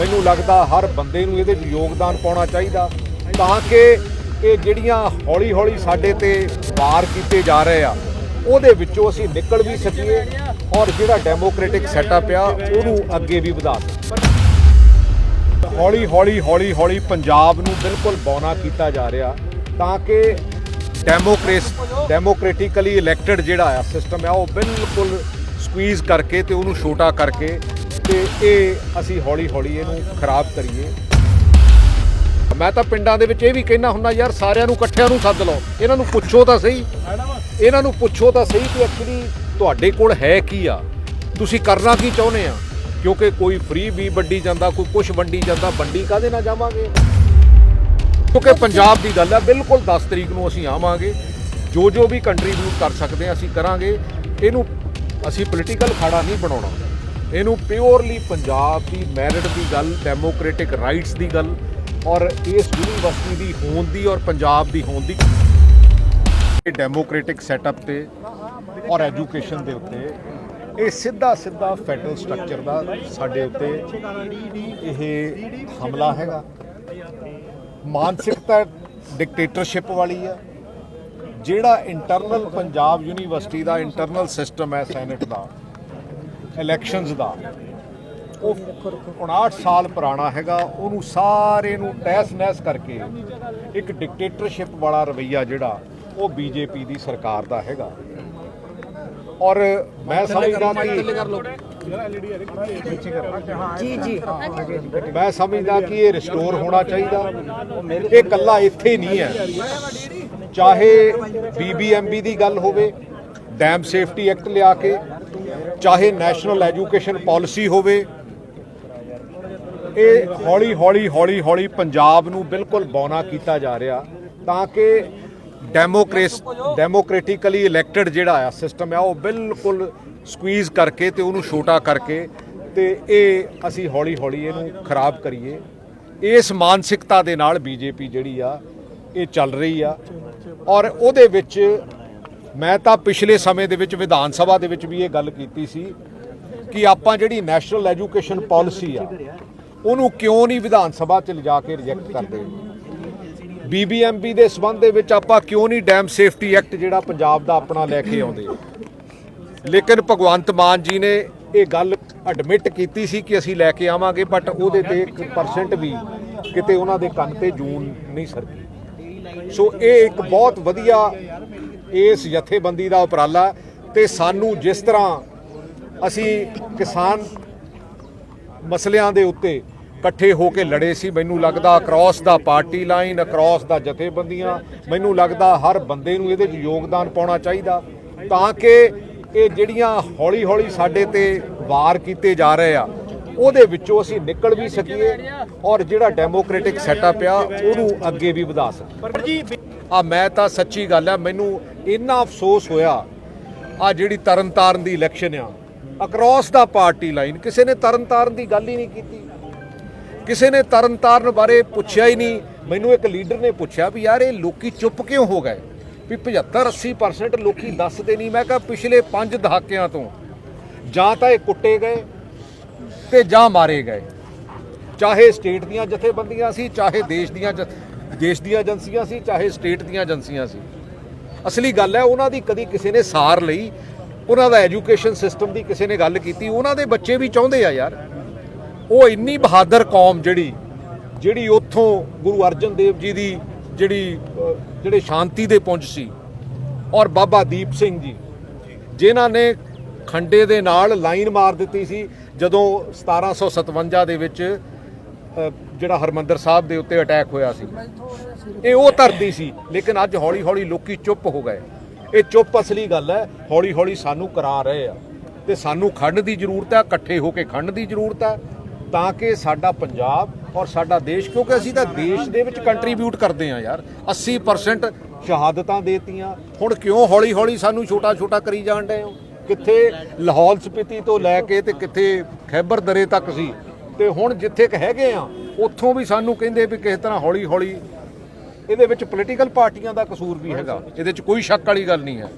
ਮੈਨੂੰ ਲੱਗਦਾ ਹਰ ਬੰਦੇ ਨੂੰ ਇਹਦੇ 'ਚ ਯੋਗਦਾਨ ਪਾਉਣਾ ਚਾਹੀਦਾ। ਤਾਂ ਕਿ ਇਹ ਜਿਹੜੀਆਂ ਹੌਲੀ-ਹੌਲੀ ਸਾਡੇ ਤੇ ਵਾਰ ਕੀਤੇ ਜਾ ਰਹੇ ਆ, ਉਹਦੇ ਵਿੱਚੋਂ ਅਸੀਂ ਨਿਕਲ ਵੀ ਸਕੀਏ ਔਰ ਜਿਹੜਾ ਡੈਮੋਕ੍ਰੈਟਿਕ ਸੈਟਅਪ ਆ, ਉਹਨੂੰ ਅੱਗੇ ਵੀ ਵਧਾ ਸਕੀਏ। ਹੌਲੀ ਹੌਲੀ ਹੌਲੀ ਹੌਲੀ ਪੰਜਾਬ ਨੂੰ ਬਿਲਕੁਲ ਬੌਨਾ ਕੀਤਾ ਜਾ ਰਿਹਾ, ਤਾਂ ਕਿ ਡੈਮੋਕ੍ਰੇਸ, ਡੈਮੋਕ੍ਰੈਟਿਕਲੀ ਇਲੈਕਟਡ ਜਿਹੜਾ ਆ ਸਿਸਟਮ ਆ, ਉਹ ਬਿਲਕੁਲ ਸਕਵੀਜ਼ ਕਰਕੇ ਤੇ ਉਹਨੂੰ ਛੋਟਾ ਕਰਕੇ ਤੇ ਇਹ ਅਸੀਂ ਹੌਲੀ ਹੌਲੀ ਇਹਨੂੰ ਖਰਾਬ ਕਰੀਏ। ਮੈਂ ਤਾਂ ਪਿੰਡਾਂ ਦੇ ਵਿੱਚ ਇਹ ਵੀ ਕਹਿਣਾ ਹੁੰਦਾ, ਯਾਰ ਸਾਰਿਆਂ ਨੂੰ ਇਕੱਠਿਆਂ ਨੂੰ ਸੱਦ ਲਓ। ਇਹਨਾਂ ਨੂੰ ਪੁੱਛੋ ਤਾਂ ਸਹੀ। ਇਹਨਾਂ ਨੂੰ ਪੁੱਛੋ ਤਾਂ ਸਹੀ ਕਿ ਐਕਚੁਅਲੀ ਤੁਹਾਡੇ ਕੋਲ ਹੈ ਕੀ ਆ? ਤੁਸੀਂ ਕਰਨਾ ਕੀ ਚਾਹੁੰਦੇ ਆ? ਕਿਉਂਕਿ ਕੋਈ ਫ੍ਰੀ ਵੀ ਵੰਡੀ ਜਾਂਦਾ, ਕੋਈ ਕੁਝ ਵੰਡੀ ਜਾਂਦਾ, ਵੰਡੀ ਕਾਦੇ ਨਾਲ ਜਾਵਾਂਗੇ? ਕਿਉਂਕਿ ਪੰਜਾਬ ਦੀ ਗੱਲ ਆ, ਬਿਲਕੁਲ 10 ਤਰੀਕ ਨੂੰ ਅਸੀਂ ਆਵਾਂਗੇ। ਜੋ ਜੋ ਵੀ ਕੰਟਰੀਬਿਊਟ ਕਰ ਸਕਦੇ ਹਾਂ ਅਸੀਂ ਕਰਾਂਗੇ। ਇਹਨੂੰ ਅਸੀਂ ਪੋਲੀਟੀਕਲ ਖਾੜਾ ਨਹੀਂ ਬਣਾਉਣਾ। ਇਹਨੂੰ ਪਿਓਰਲੀ ਪੰਜਾਬ ਦੀ ਮੈਰਿਟ ਦੀ ਗੱਲ ਡੈਮੋਕ੍ਰੈਟਿਕ ਰਾਈਟਸ ਦੀ ਗੱਲ ਔਰ ਇਸ ਯੂਨੀਵਰਸਿਟੀ ਦੀ ਹੋਣ ਦੀ ਔਰ ਪੰਜਾਬ ਦੀ ਹੋਣ ਦੀ ਇਹ ਡੈਮੋਕ੍ਰੈਟਿਕ ਸੈਟਅਪ ਤੇ ਔਰ ਐਜੂਕੇਸ਼ਨ ਦੇ ਉੱਤੇ ਇਹ ਸਿੱਧਾ ਸਿੱਧਾ ਫੈਡਰਲ ਸਟਰਕਚਰ ਦਾ ਸਾਡੇ ਉੱਤੇ ਇਹ ਹਮਲਾ ਹੈਗਾ। ਮਾਨਸਿਕਤਾ ਡਿਕਟੇਟਰਸ਼ਿਪ ਵਾਲੀ ਆ। ਜਿਹੜਾ ਇੰਟਰਨਲ ਪੰਜਾਬ ਯੂਨੀਵਰਸਿਟੀ ਦਾ ਇੰਟਰਨਲ ਸਿਸਟਮ ਹੈ ਸੈਨੇਟ ਦਾ। ਇਲੈਕਸ਼ਨਸ ਦਾ। ਉਹ 59 ਸਾਲ ਪੁਰਾਣਾ ਹੈਗਾ ਉਹਨੂੰ ਸਾਰੇ ਨੂੰ ਤਹਿਸ ਨਹਿਸ ਕਰਕੇ ਇੱਕ ਡਿਕਟੇਟਰਸ਼ਿਪ ਵਾਲਾ ਰਵਈਆ ਜਿਹੜਾ ਉਹ ਬੀਜੇਪੀ ਦੀ ਸਰਕਾਰ ਦਾ ਹੈਗਾ। ਔਰ ਮੈਂ ਸਮਝਦਾ ਕਿ ਜੀ ਜੀ। ਮੈਂ ਸਮਝਦਾ ਕਿ ਇਹ ਰਿਸਟੋਰ ਹੋਣਾ ਚਾਹੀਦਾ। ਇਹ ਕੱਲਾ ਇੱਥੇ ਨਹੀਂ ਹੈ। ਚਾਹੇ ਬੀਬੀਐਮਬੀ ਦੀ ਗੱਲ ਹੋਵੇ ਡੈਮ ਸੇਫਟੀ ਐਕਟ ਲਿਆ ਕੇ ਚਾਹੇ ਨੈਸ਼ਨਲ ਐਜੂਕੇਸ਼ਨ ਪਾਲਿਸੀ ਹੋਵੇ, ਇਹ ਹੌਲੀ ਹੌਲੀ ਹੌਲੀ ਹੌਲੀ ਪੰਜਾਬ ਨੂੰ ਬਿਲਕੁਲ ਬੌਨਾ ਕੀਤਾ ਜਾ ਰਿਹਾ ਤਾਂ ਕਿ ਡੈਮੋਕ੍ਰੇਸ ਡੈਮੋਕ੍ਰੈਟਿਕਲੀ ਇਲੈਕਟਡ ਜਿਹੜਾ ਆ ਸਿਸਟਮ ਆ, ਉਹ ਬਿਲਕੁਲ ਸਕਵੀਜ਼ ਕਰਕੇ ਤੇ ਉਹਨੂੰ ਛੋਟਾ ਕਰਕੇ ਤੇ ਇਹ ਅਸੀਂ ਹੌਲੀ ਹੌਲੀ ਇਹਨੂੰ ਖਰਾਬ ਕਰੀਏ। ਇਸ ਮਾਨਸਿਕਤਾ ਦੇ ਨਾਲ ਬੀਜੇਪੀ ਜਿਹੜੀ ਆ, ਇਹ ਚੱਲ ਰਹੀ ਆ। ਔਰ ਉਹਦੇ ਵਿੱਚ ਮੈਂ ਤਾਂ ਪਿਛਲੇ ਸਮੇਂ ਦੇ ਵਿੱਚ ਵਿਧਾਨ ਸਭਾ ਦੇ ਵਿੱਚ ਵੀ ਇਹ ਗੱਲ ਕੀਤੀ ਸੀ ਕਿ ਆਪਾਂ ਜਿਹੜੀ ਨੈਸ਼ਨਲ ਐਜੂਕੇਸ਼ਨ ਪਾਲਿਸੀ ਆ, ਉਹਨੂੰ ਕਿਉਂ ਨਹੀਂ ਵਿਧਾਨ ਸਭਾ 'ਚ ਲਿਜਾ ਕੇ ਰਿਜੈਕਟ ਕਰਦੇ? ਬੀਬੀਐਮਬੀ ਦੇ ਸਬੰਧ ਦੇ ਵਿੱਚ ਆਪਾਂ ਕਿਉਂ ਨਹੀਂ ਡੈਮ ਸੇਫਟੀ ਐਕਟ ਜਿਹੜਾ ਪੰਜਾਬ ਦਾ ਆਪਣਾ ਲੈ ਕੇ ਆਉਂਦੇ? ਲੇਕਿਨ ਭਗਵੰਤ ਮਾਨ ਜੀ ਨੇ ਇਹ ਗੱਲ ਐਡਮਿਟ ਕੀਤੀ ਸੀ ਕਿ ਅਸੀਂ ਲੈ ਕੇ ਆਵਾਂਗੇ ਬਟ ਉਹਦੇ ਤੇ 1% ਵੀ ਕਿਤੇ ਉਹਨਾਂ ਦੇ ਕੰਨ ਤੇ ਜੂਨ ਨਹੀਂ ਸਰਕੀ ਸੋ ਇਹ ਇੱਕ ਬਹੁਤ ਵਧੀਆ ਇਸ ਜਥੇਬੰਦੀ ਦਾ ਉਪਰਾਲਾ ਤੇ ਸਾਨੂੰ ਜਿਸ ਤਰ੍ਹਾਂ ਅਸੀਂ ਕਿਸਾਨ ਮਸਲਿਆਂ ਦੇ ਉੱਤੇ ਇਕੱਠੇ ਹੋ ਕੇ ਲੜੇ ਸੀ, ਮੈਨੂੰ ਲੱਗਦਾ ਅਕ੍ਰੋਸ ਦਾ ਪਾਰਟੀ ਲਾਈਨ ਅਕ੍ਰੋਸ ਦਾ ਜਥੇਬੰਦੀਆਂ, ਮੈਨੂੰ ਲੱਗਦਾ ਹਰ ਬੰਦੇ ਨੂੰ ਇਹਦੇ 'ਚ ਯੋਗਦਾਨ ਪਾਉਣਾ ਚਾਹੀਦਾ। ਤਾਂ ਕਿ ਇਹ ਜਿਹੜੀਆਂ ਹੌਲੀ-ਹੌਲੀ ਸਾਡੇ ਤੇ ਵਾਰ ਕੀਤੇ ਜਾ ਰਹੇ ਆ, ਉਹਦੇ ਵਿੱਚੋਂ ਅਸੀਂ ਨਿਕਲ ਵੀ ਸਕੀਏ ਔਰ ਜਿਹੜਾ ਡੈਮੋਕ੍ਰੈਟਿਕ ਸੈਟਅਪ ਆ, ਉਹਨੂੰ ਅੱਗੇ ਵੀ ਵਧਾ ਸਕੀਏ। ਆ ਮੈਂ ਤਾਂ ਸੱਚੀ ਗੱਲ ਹੈ ਮੈਨੂੰ ਇੰਨਾ ਅਫਸੋਸ ਹੋਇਆ ਆ ਜਿਹੜੀ ਤਰਨਤਾਰਨ ਦੀ ਇਲੈਕਸ਼ਨ ਆ। ਅਕਰੋਸ ਦਾ ਪਾਰਟੀ ਲਾਈਨ ਕਿਸੇ ਨੇ ਤਰਨਤਾਰਨ ਦੀ ਗੱਲ ਹੀ ਨਹੀਂ ਕੀਤੀ। ਕਿਸੇ ਨੇ ਤਰਨਤਾਰਨ ਬਾਰੇ ਪੁੱਛਿਆ ਹੀ ਨਹੀਂ। ਮੈਨੂੰ ਇੱਕ ਲੀਡਰ ਨੇ ਪੁੱਛਿਆ ਵੀ ਯਾਰ ਇਹ ਲੋਕੀ ਚੁੱਪ ਕਿਉਂ ਹੋ ਗਏ? ਵੀ 75 80% ਲੋਕੀ ਦੱਸਦੇ ਨਹੀਂ। ਮੈਂ ਕਿਹਾ ਪਿਛਲੇ 5 ਦਹਾਕਿਆਂ ਤੋਂ ਜਾਂ ਤਾਂ ਇਹ ਕੁੱਟੇ ਗਏ ਤੇ ਜਾਂ ਮਾਰੇ ਗਏ। ਚਾਹੇ ਸਟੇਟ ਦੀਆਂ ਜਥੇਬੰਦੀਆਂ ਸੀ, ਚਾਹੇ ਦੇਸ਼ ਦੀਆਂ ਜ- ਦੇਸ਼ ਦੀਆਂ ਏਜੰਸੀਆਂ ਸੀ, ਚਾਹੇ ਸਟੇਟ ਦੀਆਂ ਏਜੰਸੀਆਂ ਸੀ। ਅਸਲੀ ਗੱਲ ਹੈ, ਉਹਨਾਂ ਦੀ ਕਦੀ ਕਿਸੇ ਨੇ ਸਾਰ ਲਈ, ਉਹਨਾਂ ਦਾ ਐਜੂਕੇਸ਼ਨ ਸਿਸਟਮ ਦੀ ਕਿਸੇ ਨੇ ਗੱਲ ਕੀਤੀ। ਉਹਨਾਂ ਦੇ ਬੱਚੇ ਵੀ ਚਾਹੁੰਦੇ ਆ ਯਾਰ। ਉਹ ਇੰਨੀ ਬਹਾਦਰ ਕੌਮ ਜਿਹੜੀ ਜਿਹੜੀ ਉੱਥੋਂ ਗੁਰੂ ਅਰਜਨ ਦੇਵ ਜੀ ਦੀ ਜਿਹੜੀ ਜਿਹੜੇ ਸ਼ਾਂਤੀ ਦੇ ਪੁੰਜ ਸੀ, ਔਰ ਬਾਬਾ ਦੀਪ ਸਿੰਘ ਜੀ, ਜਿਨ੍ਹਾਂ ਨੇ ਖੰਡੇ ਦੇ ਨਾਲ ਲਾਈਨ ਮਾਰ ਦਿੱਤੀ ਸੀ, ਜਦੋਂ 1757 ਦੇ ਵਿੱਚ ਜਿਹੜਾ ਹਰਮੰਦਰ ਸਾਹਿਬ ਦੇ ਉੱਤੇ ਅਟੈਕ ਹੋਇਆ ਸੀ। ਇਹ ਉਹ ਧਰਤੀ ਸੀ, ਲੇਕਿਨ ਅੱਜ ਹੌਲੀ ਹੌਲੀ ਲੋਕੀ ਚੁੱਪ ਹੋ ਗਏ। ਇਹ ਚੁੱਪ ਅਸਲੀ ਗੱਲ ਹੈ ਹੌਲੀ ਹੌਲੀ ਸਾਨੂੰ ਕਰਾ ਰਹੇ ਆ। ਤੇ ਸਾਨੂੰ ਖੜਨ ਦੀ ਜ਼ਰੂਰਤ ਹੈ, ਇਕੱਠੇ ਹੋ ਕੇ ਖੜਨ ਦੀ ਜ਼ਰੂਰਤ ਹੈ, ਤਾਂ ਕਿ ਸਾਡਾ ਪੰਜਾਬ ਔਰ ਸਾਡਾ ਦੇਸ਼, ਕਿਉਂਕਿ ਅਸੀਂ ਤਾਂ ਦੇਸ਼ ਦੇ ਵਿੱਚ ਕੰਟਰੀਬਿਊਟ ਕਰਦੇ ਆ ਯਾਰ। 80% ਸ਼ਹਾਦਤਾਂ ਦੇਤੀਆਂ। ਹੁਣ ਕਿਉਂ ਹੌਲੀ ਹੌਲੀ ਸਾਨੂੰ ਛੋਟਾ ਛੋਟਾ ਕਰੀ ਜਾਣ ਡਏ ਹੋ? ਕਿੱਥੇ ਲਾਹੌਲ ਸਪੀਤੀ ਤੋਂ ਲੈ ਕੇ ਤੇ ਕਿੱਥੇ ਖੈਬਰ ਦਰੇ ਤੱਕ ਸੀ ਤੇ ਹੁਣ ਜਿੱਥੇ ਕ ਹੈਗੇ ਆ, ਉੱਥੋਂ ਵੀ ਸਾਨੂੰ ਕਹਿੰਦੇ ਵੀ ਕਿਸੇ ਤਰ੍ਹਾਂ ਹੌਲੀ ਹੌਲੀ ਇਹਦੇ ਵਿੱਚ ਪੋਲੀਟੀਕਲ ਪਾਰਟੀਆਂ ਦਾ ਕਸੂਰ ਵੀ ਹੈਗਾ। ਇਹਦੇ 'ਚ ਕੋਈ ਸ਼ੱਕ ਵਾਲੀ ਗੱਲ ਨਹੀਂ ਹੈ।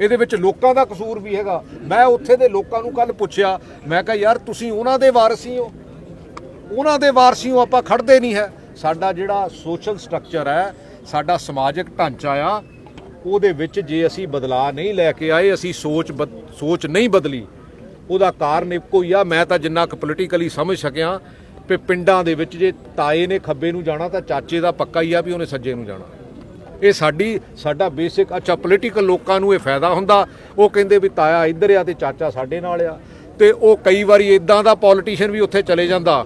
ਇਹਦੇ ਵਿੱਚ ਲੋਕਾਂ ਦਾ ਕਸੂਰ ਵੀ ਹੈਗਾ। ਮੈਂ ਉੱਥੇ ਦੇ ਲੋਕਾਂ ਨੂੰ ਕੱਲ ਪੁੱਛਿਆ, ਮੈਂ ਕਿਹਾ, ਯਾਰ, ਤੁਸੀਂ ਉਹਨਾਂ ਦੇ ਵਾਰਸੀ ਹੋ? ਉਹਨਾਂ ਦੇ ਵਾਰਸੀਓ ਆਪਾਂ ਖੜਦੇ ਨਹੀਂ ਹੈ। ਸਾਡਾ ਜਿਹੜਾ ਸੋਸ਼ਲ ਸਟਰਕਚਰ ਹੈ, ਸਾਡਾ ਸਮਾਜਿਕ ਢਾਂਚਾ ਆ, ਉਹਦੇ ਵਿੱਚ ਜੇ ਅਸੀਂ ਬਦਲਾਅ ਨਹੀਂ ਲੈ ਕੇ ਆਏ, ਅਸੀਂ ਸੋਚ ਬਦ- ਸੋਚ ਨਹੀਂ ਬਦਲੀ ਉਹਦਾ ਕਾਰਨ ਇੱਕੋ ਹੀ ਆ, ਮੈਂ ਤਾਂ ਜਿੰਨਾ ਕੁ ਪੋਲੀਟੀਕਲੀ ਸਮਝ ਸਕਿਆ ਕਿ ਪਿੰਡਾਂ ਦੇ ਵਿੱਚ ਜੇ ਤਾਏ ਨੇ ਖੱਬੇ ਨੂੰ ਜਾਣਾ ਤਾਂ ਚਾਚੇ ਦਾ ਪੱਕਾ ਹੀ ਆ ਵੀ ਉਹਨੇ ਸੱਜੇ ਨੂੰ ਜਾਣਾ। ਇਹ ਸਾਡੀ, ਸਾਡਾ ਬੇਸਿਕ ਅੱਛਾ ਪੋਲੀਟੀਕਲ ਲੋਕਾਂ ਨੂੰ ਇਹ ਫਾਇਦਾ ਹੁੰਦਾ। ਉਹ ਕਹਿੰਦੇ ਵੀ ਤਾਇਆ ਇੱਧਰ ਆ ਤੇ ਚਾਚਾ ਸਾਡੇ ਨਾਲ ਆ। ਤੇ ਉਹ ਕਈ ਵਾਰੀ ਇਦਾਂ ਦਾ ਪੋਲੀਟੀਸ਼ੀਅਨ ਵੀ ਉੱਥੇ ਚਲੇ ਜਾਂਦਾ,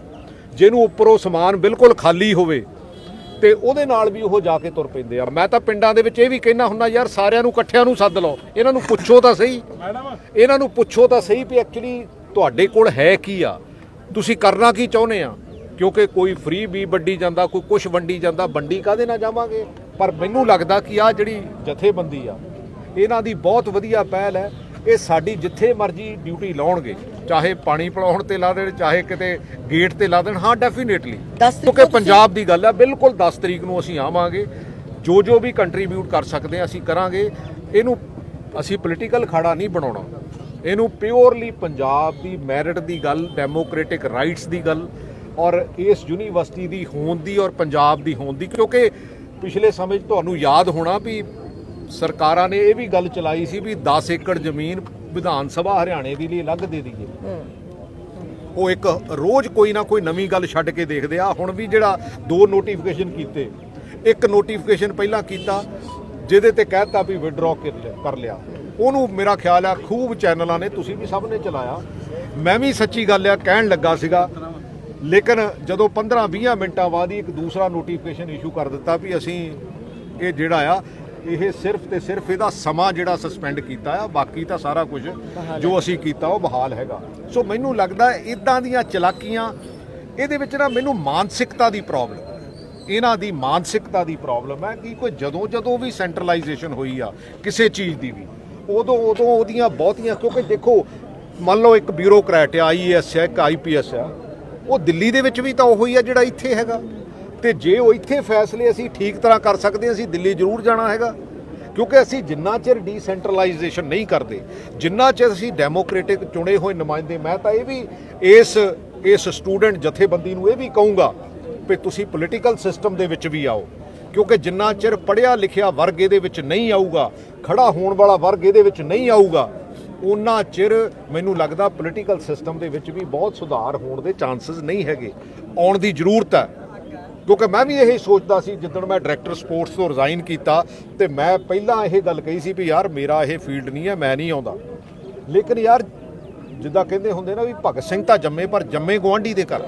ਜਿਹਨੂੰ ਉੱਪਰੋਂ ਸਮਾਨ ਬਿਲਕੁਲ ਖਾਲੀ ਹੋਵੇ। ਤੇ ਉਹਦੇ ਨਾਲ ਵੀ ਉਹ ਜਾ ਕੇ ਤੁਰ ਪੈਂਦੇ ਆ। ਮੈਂ ਤਾਂ ਪਿੰਡਾਂ ਦੇ ਵਿੱਚ ਇਹ ਵੀ ਕਹਿਣਾ ਹੁੰਦਾ ਯਾਰ ਸਾਰਿਆਂ ਨੂੰ ਇਕੱਠਿਆਂ ਨੂੰ ਸੱਦ ਲਓ। ਇਹਨਾਂ ਨੂੰ ਪੁੱਛੋ ਤਾਂ ਸਹੀ। ਇਹਨਾਂ ਨੂੰ ਪੁੱਛੋ ਤਾਂ ਸਹੀ ਵੀ ਐਕਚੁਅਲੀ ਤੁਹਾਡੇ ਕੋਲ ਹੈ ਕੀ ਆ। ਤੁਸੀਂ ਕਰਨਾ ਕੀ ਚਾਹੁੰਦੇ ਆ? ਕਿਉਂਕਿ ਕੋਈ ਫ੍ਰੀ ਵੀ ਵੰਡੀ ਜਾਂਦਾ ਕੋਈ ਕੁਝ ਵੰਡੀ ਜਾਂਦਾ ਵੰਡੀ ਕਾਦੇ ਨਾਲ ਜਾਵਾਂਗੇ? ਪਰ ਮੈਨੂੰ ਲੱਗਦਾ ਕਿ ਆ ਜਿਹੜੀ ਜਥੇਬੰਦੀ ਆ ਇਹਨਾਂ ਦੀ ਬਹੁਤ ਵਧੀਆ ਪਹਿਲ ਹੈ। ਇਹ ਸਾਡੀ ਜਿੱਥੇ ਮਰਜ਼ੀ ਡਿਊਟੀ ਲਾਉਣਗੇ ਚਾਹੇ ਪਾਣੀ ਪਿਲਾਉਣ ਤੇ ਲਾ ਦੇਣ ਚਾਹੇ ਕਿਤੇ ਗੇਟ ਤੇ ਲਾ ਦੇਣ ਹਾਂ ਡੈਫੀਨੇਟਲੀ ਕਿਉਂਕਿ ਪੰਜਾਬ ਦੀ ਗੱਲ ਹੈ ਬਿਲਕੁਲ 10 ਤਰੀਕ ਨੂੰ ਅਸੀਂ ਆਵਾਂਗੇ ਜੋ ਜੋ ਵੀ ਕੰਟਰੀਬਿਊਟ ਕਰ ਸਕਦੇ ਹਾਂ ਅਸੀਂ ਕਰਾਂਗੇ। ਇਹਨੂੰ ਅਸੀਂ ਪੋਲੀਟੀਕਲ ਖਾੜਾ ਨਹੀਂ ਬਣਾਉਣਾ। ਇਹਨੂੰ ਪਿਓਰਲੀ ਪੰਜਾਬ ਦੀ ਮੈਰਿਟ ਦੀ ਗੱਲ ਡੈਮੋਕ੍ਰੈਟਿਕ ਰਾਈਟਸ ਦੀ ਗੱਲ ਔਰ ਇਸ ਯੂਨੀਵਰਸਿਟੀ ਦੀ ਹੋਂਦ ਦੀ ਔਰ ਪੰਜਾਬ ਦੀ ਹੋਂਦ ਦੀ ਕਿਉਂਕਿ ਪਿਛਲੇ ਸਮੇਂ ਤੁਹਾਨੂੰ ਯਾਦ ਹੋਣਾ ਵੀ ਸਰਕਾਰਾਂ ਨੇ ਇਹ ਵੀ ਗੱਲ ਚਲਾਈ ਸੀ ਵੀ 10 ਏਕੜ ਜ਼ਮੀਨ ਵਿਧਾਨ ਸਭਾ ਹਰਿਆਣੇ ਦੇ ਲਈ ਅਲੱਗ ਦੇ ਦਈਏ। ਉਹ ਇੱਕ ਰੋਜ਼ ਕੋਈ ਨਾ ਕੋਈ ਨਵੀਂ ਗੱਲ ਛੱਡ ਕੇ ਦੇਖਦੇ ਆ। ਹੁਣ ਵੀ ਜਿਹੜਾ ਦੋ ਨੋਟੀਫਿਕੇਸ਼ਨ ਕੀਤੇ ਇੱਕ ਨੋਟੀਫਿਕੇਸ਼ਨ ਪਹਿਲਾਂ ਕੀਤਾ ਜਿਹਦੇ ਤੇ ਕਹਿਤਾ ਵੀ ਵਿਡਰਾਅ ਕਰ ਲਿਆ ਉਹਨੂੰ ਮੇਰਾ ਖਿਆਲ ਆ ਖੂਬ ਚੈਨਲਾਂ ਨੇ ਤੁਸੀਂ ਵੀ ਸਭ ਨੇ ਚਲਾਇਆ। ਮੈਂ ਵੀ ਸੱਚੀ ਗੱਲ ਆ ਕਹਿਣ ਲੱਗਾ ਸੀਗਾ। ਲੇਕਿਨ ਜਦੋਂ 15-20 ਮਿੰਟਾਂ ਬਾਅਦ ਹੀ ਇੱਕ ਦੂਸਰਾ ਨੋਟੀਫਿਕੇਸ਼ਨ ਇਸ਼ੂ ਕਰ ਦਿੱਤਾ ਵੀ ਅਸੀਂ ਇਹ ਜਿਹੜਾ ਆ ਇਹ ਸਿਰਫ ਤੇ ਸਿਰਫ ਇਹਦਾ ਸਮਾਂ ਜਿਹੜਾ ਸਸਪੈਂਡ ਕੀਤਾ ਆ ਬਾਕੀ ਤਾਂ ਸਾਰਾ ਕੁਝ ਜੋ ਅਸੀਂ ਕੀਤਾ ਉਹ ਬਹਾਲ ਹੈਗਾ। ਸੋ ਮੈਨੂੰ ਲੱਗਦਾ ਇਦਾਂ ਦੀਆਂ ਚਲਾਕੀਆਂ ਇਹਦੇ ਵਿੱਚ ਨਾ ਮੈਨੂੰ ਮਾਨਸਿਕਤਾ ਦੀ ਪ੍ਰੋਬਲਮ ਇਹਨਾਂ ਦੀ ਮਾਨਸਿਕਤਾ ਦੀ ਪ੍ਰੋਬਲਮ ਹੈ ਕਿ ਕੋਈ ਜਦੋਂ ਜਦੋਂ ਵੀ ਸੈਂਟਰਲਾਈਜੇਸ਼ਨ ਹੋਈ ਆ ਕਿਸੇ ਚੀਜ਼ ਦੀ ਵੀ ਉਦੋਂ ਉਦੋਂ ਉਹਦੀਆਂ ਬਹੁਤੀਆਂ ਕਿਉਂਕਿ ਦੇਖੋ ਮੰਨ ਲਓ ਇੱਕ ਬਿਊਰੋਕਰੈਟ ਆ ਆਈਏਐਸ ਹੈ ਇੱਕ ਆਈਪੀਐਸ ਆ ਉਹ ਦਿੱਲੀ ਦੇ ਵਿੱਚ ਵੀ ਤਾਂ ਉਹੀ ਆ ਜਿਹੜਾ ਇੱਥੇ ਹੈਗਾ। ਤੇ ਜੇ ਉਹ ਇੱਥੇ ਫੈਸਲੇ ਅਸੀਂ ਠੀਕ ਤਰ੍ਹਾਂ ਕਰ ਸਕਦੇ, ਅਸੀਂ ਦਿੱਲੀ ਜ਼ਰੂਰ ਜਾਣਾ ਹੈਗਾ। ਕਿਉਂਕਿ ਅਸੀਂ ਜਿੰਨਾ ਚਿਰ ਡੀਸੈਂਟਰਲਾਈਜੇਸ਼ਨ ਨਹੀਂ ਕਰਦੇ, ਜਿੰਨਾ ਚਿਰ ਅਸੀਂ ਡੈਮੋਕ੍ਰੈਟਿਕ ਚੁਣੇ ਹੋਏ ਨੁਮਾਇੰਦੇ, ਮੈਂ ਤਾਂ ਇਹ ਵੀ ਇਸ ਇਸ ਸਟੂਡੈਂਟ ਜਥੇਬੰਦੀ ਨੂੰ ਇਹ ਵੀ ਕਹੂੰਗਾ ਵੀ ਤੁਸੀਂ ਪੋਲੀਟੀਕਲ ਸਿਸਟਮ ਦੇ ਵਿੱਚ ਵੀ ਆਓ। ਕਿਉਂਕਿ ਜਿੰਨਾ ਚਿਰ ਪੜ੍ਹਿਆ ਲਿਖਿਆ ਵਰਗ ਇਹਦੇ ਵਿੱਚ ਨਹੀਂ ਆਊਗਾ, ਖੜਾ ਹੋਣ ਵਾਲਾ ਵਰਗ ਇਹਦੇ ਵਿੱਚ ਨਹੀਂ ਆਊਗਾ ਉਨਾ ਚਿਰ ਮੈਨੂੰ ਲੱਗਦਾ ਪੋਲੀਟੀਕਲ ਸਿਸਟਮ ਦੇ ਵਿੱਚ ਵੀ ਬਹੁਤ ਸੁਧਾਰ ਹੋਣ ਦੇ ਚਾਂਸਸ ਨਹੀਂ ਹੈਗੇ। ਆਉਣ ਦੀ ਜ਼ਰੂਰਤ ਹੈ। ਕਿਉਂਕਿ ਮੈਂ ਵੀ ਇਹੀ ਸੋਚਦਾ ਸੀ, ਜਿੱਦਣ ਮੈਂ ਡਾਇਰੈਕਟਰ ਸਪੋਰਟਸ ਤੋਂ ਰਿਜ਼ਾਈਨ ਕੀਤਾ ਤੇ ਮੈਂ ਪਹਿਲਾਂ ਇਹ ਗੱਲ ਕਹੀ ਸੀ ਵੀ ਯਾਰ ਮੇਰਾ ਇਹ ਫੀਲਡ ਨਹੀਂ ਹੈ, ਮੈਂ ਨਹੀਂ ਆਉਂਦਾ। ਲੇਕਿਨ ਯਾਰ ਜਿੱਦਾਂ ਕਹਿੰਦੇ ਹੁੰਦੇ ਨਾ ਵੀ ਭਗਤ ਸਿੰਘ ਤਾਂ ਜੰਮੇ, ਪਰ ਜੰਮੇ ਗਵਾਂਢੀ ਦੇ ਘਰ।